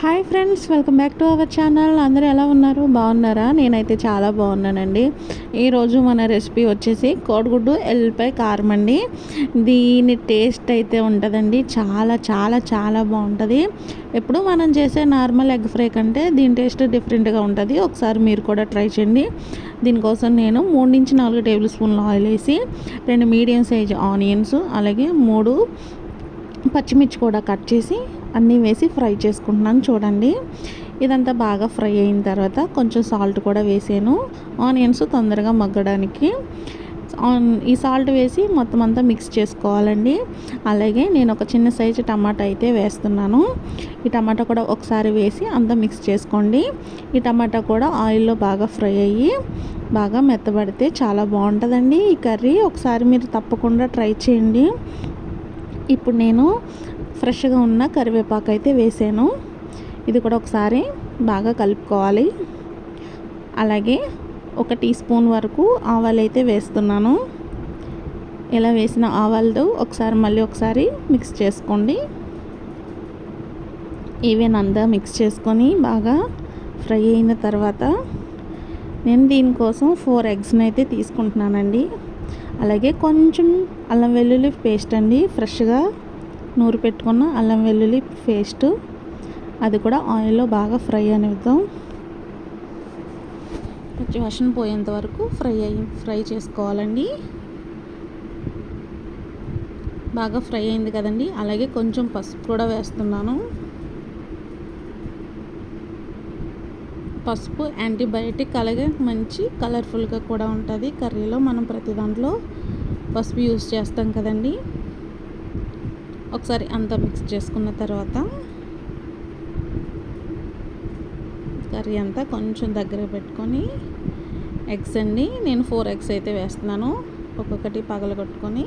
Hi friends welcome back to our channel. అందరూ ఎలా ఉన్నారు? బాగున్నారా? నేనైతే చాలా బాగున్నానండి. ఈరోజు మన రెసిపీ వచ్చేసి కోడిగుడ్డు ఎల్లిపాయ కారం అండి. దీని టేస్ట్ అయితే ఉంటుందండి. చాలా చాలా చాలా బాగుంటుంది. ఎప్పుడు మనం చేసే నార్మల్ ఎగ్ ఫ్రై కంటే దీని టేస్ట్ డిఫరెంట్గా ఉంటుంది. ఒకసారి మీరు కూడా ట్రై చేయండి. దీనికోసం నేను మూడు నుంచి నాలుగు టేబుల్ స్పూన్లు ఆయిల్ వేసి రెండు మీడియం సైజ్ ఆనియన్స్ అలాగే మూడు పచ్చిమిర్చి కూడా కట్ చేసి అన్నీ వేసి ఫ్రై చేసుకుంటున్నాను చూడండి. ఇదంతా బాగా ఫ్రై అయిన తర్వాత కొంచెం సాల్ట్ కూడా వేసాను. ఆనియన్స్ తొందరగా మగ్గడానికి. ఈ సాల్ట్ వేసి మొత్తం అంతా మిక్స్ చేసుకోవాలండి. అలాగే నేను ఒక చిన్న సైజు టమాటా అయితే వేస్తున్నాను. ఈ టమాటా కూడా ఒకసారి వేసి అంతా మిక్స్ చేసుకోండి. ఈ టమాటా కూడా ఆయిల్లో బాగా ఫ్రై అయ్యి బాగా మెత్తబడితే చాలా బాగుంటుందండి ఈ కర్రీ. ఒకసారి మీరు తప్పకుండా ట్రై చేయండి. ఇప్పుడు నేను ఫ్రెష్గా ఉన్న కరివేపాకు అయితే వేసాను. ఇది కూడా ఒకసారి బాగా కలుపుకోవాలి. అలాగే ఒక టీ స్పూన్ వరకు ఆవాలు అయితే వేస్తున్నాను. ఇలా వేసిన ఆవాలతో ఒకసారి మళ్ళీ ఒకసారి మిక్స్ చేసుకోండి. ఈవెన్ అంతా మిక్స్ చేసుకొని బాగా ఫ్రై అయిన తర్వాత నేను దీనికోసం ఫోర్ ఎగ్స్ని అయితే తీసుకుంటున్నానండి. అలాగే కొంచెం అల్లం వెల్లుల్లి పేస్ట్ అండి ఫ్రెష్గా నూరు పెట్టుకున్న అల్లం వెల్లుల్లి పేస్ట్. అది కూడా ఆయిల్లో బాగా ఫ్రై అనిద్దాం. కొంచెం వర్షం పోయేంత వరకు ఫ్రై అయ్యి ఫ్రై చేసుకోవాలండి. బాగా ఫ్రై అయింది కదండి. అలాగే కొంచెం పసుపు కూడా వేస్తున్నాను. పసుపు యాంటీబయాటిక్ అలాగే మంచి కలర్ఫుల్గా కూడా ఉంటుంది. కర్రీలో మనం ప్రతి దాంట్లో పసుపు యూజ్ చేస్తాం కదండి. ఒకసారి అంతా మిక్స్ చేసుకున్న తర్వాత కర్రీ అంతా కొంచెం దగ్గర పెట్టుకొని ఎగ్స్ అండి నేను ఫోర్ ఎగ్స్ అయితే వేస్తున్నాను. ఒక్కొక్కటి పగలగొట్టుకొని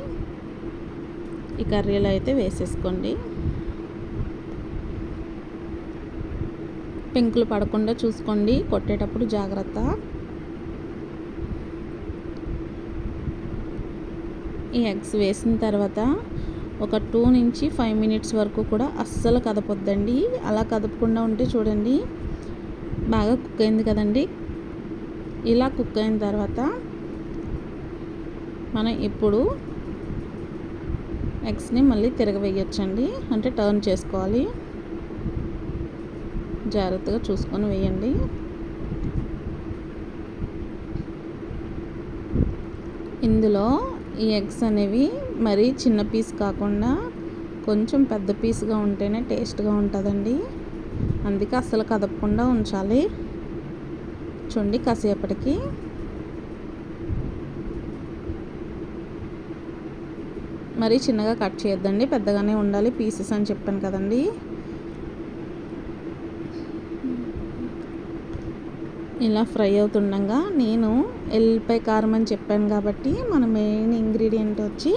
ఈ కర్రీలో అయితే వేసేసుకోండి. పెంకులు పడకుండా చూసుకోండి. కొట్టేటప్పుడు జాగ్రత్త. ఈ ఎగ్స్ వేసిన తర్వాత ఒక టూ నుంచి ఫైవ్ మినిట్స్ వరకు కూడా అస్సలు కదపొద్దండి. అలా కదపకుండా ఉంటే చూడండి బాగా కుక్ అయింది కదండి. ఇలా కుక్ అయిన తర్వాత మనం ఇప్పుడు ఎగ్స్ని మళ్ళీ తిరగవేయచ్చండి. అంటే టర్న్ చేసుకోవాలి. జాగ్రత్తగా చూసుకొని వేయండి. ఇందులో ఈ ఎగ్స్ అనేవి మరీ చిన్న పీస్ కాకుండా కొంచెం పెద్ద పీస్గా ఉంటేనే టేస్ట్గా ఉంటుందండి. అందుకే అస్సలు కదపకుండా ఉంచాలి. చూడండి కాసేపటికి. మరీ చిన్నగా కట్ చేయొద్దండి పెద్దగానే ఉండాలి. పీసెస్ అని చెప్పాను కదండీ. ఇలా ఫ్రై అవుతుండగా నేను ఎల్లిపాయ కారం అని చెప్పాను కాబట్టి మన మెయిన్ ఇంగ్రీడియంట్ వచ్చి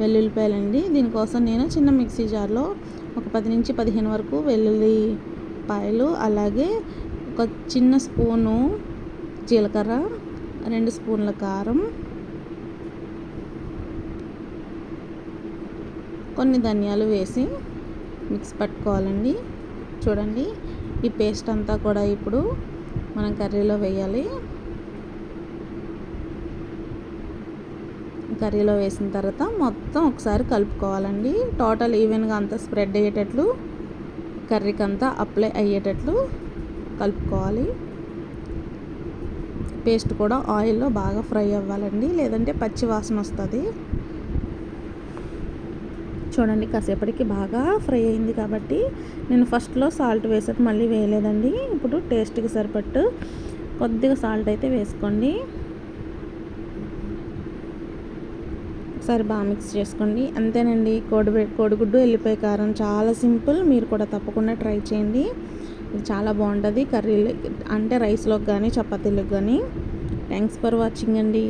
వెల్లుల్లిపాయలండి. దీనికోసం నేను చిన్న మిక్సీ జార్లో ఒక పది నుంచి పదిహేను వరకు వెల్లుల్లిపాయలు అలాగే ఒక చిన్న స్పూను జీలకర్ర రెండు స్పూన్ల కారం కొన్ని ధనియాలు వేసి మిక్స్ పట్టుకోవాలండి. చూడండి ఈ పేస్ట్ అంతా కూడా ఇప్పుడు మనం కర్రీలో వేయాలి. కర్రీలో వేసిన తర్వాత మొత్తం ఒకసారి కలుపుకోవాలండి. టోటల్ ఈవెన్గా అంతా స్ప్రెడ్ అయ్యేటట్లు కర్రీకి అంతా అప్లై అయ్యేటట్లు కలుపుకోవాలి. పేస్ట్ కూడా ఆయిల్లో బాగా ఫ్రై అవ్వాలండి. లేదంటే పచ్చి వాసన వస్తుంది. చూడండి కాసేపటికి బాగా ఫ్రై అయింది కాబట్టి నేను ఫస్ట్లో సాల్ట్ వేసాక మళ్ళీ వేయలేదండి. ఇప్పుడు టేస్ట్కి సరిపట్టు కొద్దిగా సాల్ట్ అయితే వేసుకోండి. ఒకసారి బాగా మిక్స్ చేసుకోండి. అంతేనండి కోడి కోడిగుడ్డు వెళ్ళిపోయే కారం చాలా సింపుల్. మీరు కూడా తప్పకుండా ట్రై చేయండి. ఇది చాలా బాగుంటుంది. కర్రీలు అంటే రైస్లోకి కానీ చపాతీలకు కానీ థ్యాంక్స్ ఫర్ వాచింగ్ అండి.